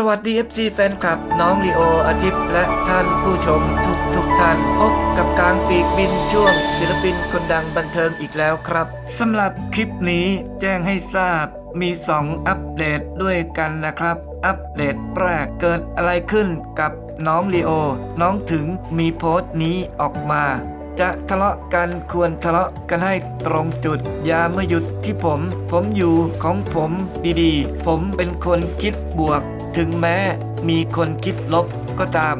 สวัสดี FC แฟนคลับน้องลีโออาทิตย์และท่านผู้ชมทุกทุกท่านพบกับกลางปีกบินช่วง ศิลปินคนดังบันเทิงอีกแล้วครับสำหรับคลิปนี้แจ้งให้ทราบมี 2 อัปเดตด้วยกันนะครับ อัปเดตแรกเกิดอะไรขึ้นกับน้องลีโอ น้องถึงมีโพสต์นี้ออกมา จะทะเลาะกันควรทะเลาะกันให้ตรงจุด อย่ามาหยุดที่ผม ผมอยู่ของผมดีๆ ผมเป็นคนคิดบวก ถึงแม้มีคนคิดลบก็ตาม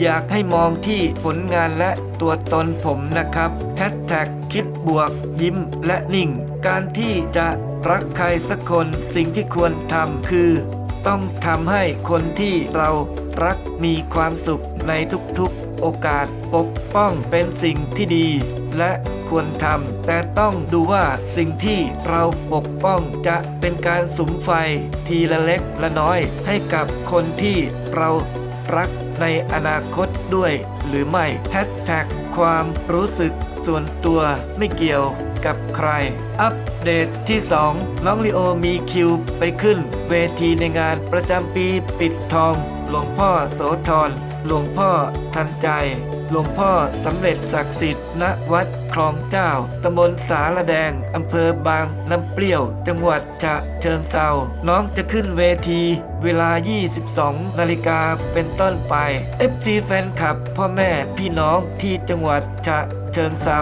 อยากให้มองที่ผลงานและตัวตนผมนะครับแฮชแท็กคิดบวก ยิ้มและนิ่ง การที่จะรักใครสักคนสิ่งที่ควรทำคือ ต้องทำให้คนที่เรารักมีความสุขในทุกๆ โอกาสปกป้องเป็นสิ่งที่ดี และควรทำแต่ต้องดูว่าสิ่งที่เราปกป้องจะเป็นการสุมไฟทีละเล็กละน้อยให้กับคนที่เรารักในอนาคตด้วยหรือไม่แฮชแท็กความรู้สึกส่วนตัวไม่เกี่ยวกับใคร อัปเดตที่ 2 น้องลีโอมีคิวไปขึ้น เวทีในงานประจำปีปิดทอง หลวงพ่อโสธร หลวงพ่อทันใจ หลวงพ่อสำเร็จศักดิ์สิทธิ์ณวัดคลองเจ้าตำบลสารแดงอำเภอบางน้ำเปรี้ยว จังหวัดฉะเชิงเซาน้องจะขึ้นเวที เวลา 22 นาฬิกาเป็นต้นไป FC แฟนคลับ พ่อแม่พี่น้องที่จังหวัดฉะเชิงเซา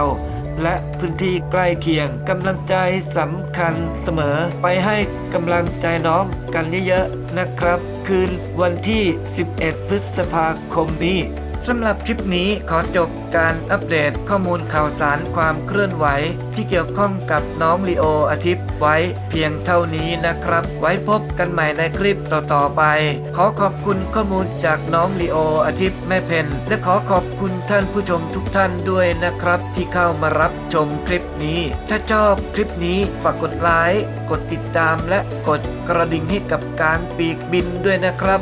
และพื้นที่ใกล้เคียงกำลังใจสำคัญเสมอ ไปให้กำลังใจน้องกันเยอะๆนะครับ คืนวันที่ 11 พฤษภาคมนี้ สำหรับคลิปนี้ขอจบการอัปเดตข้อมูลข่าวสารความเคลื่อนไหว ที่เกี่ยวข้องกับน้องลีโออาทิตย์ไว้เพียงเท่านี้นะครับ ไว้พบกันใหม่ในคลิปต่อๆไป ขอขอบคุณข้อมูลจากน้องลีโออาทิตย์แม่เพนและขอขอบคุณท่านผู้ชมทุกท่านด้วยนะครับ ที่เข้ามารับชมคลิปนี้ ถ้าชอบคลิปนี้ฝากกดไลค์กดติดตามและกดกระดิ่งให้กับการปีกบินด้วยนะครับ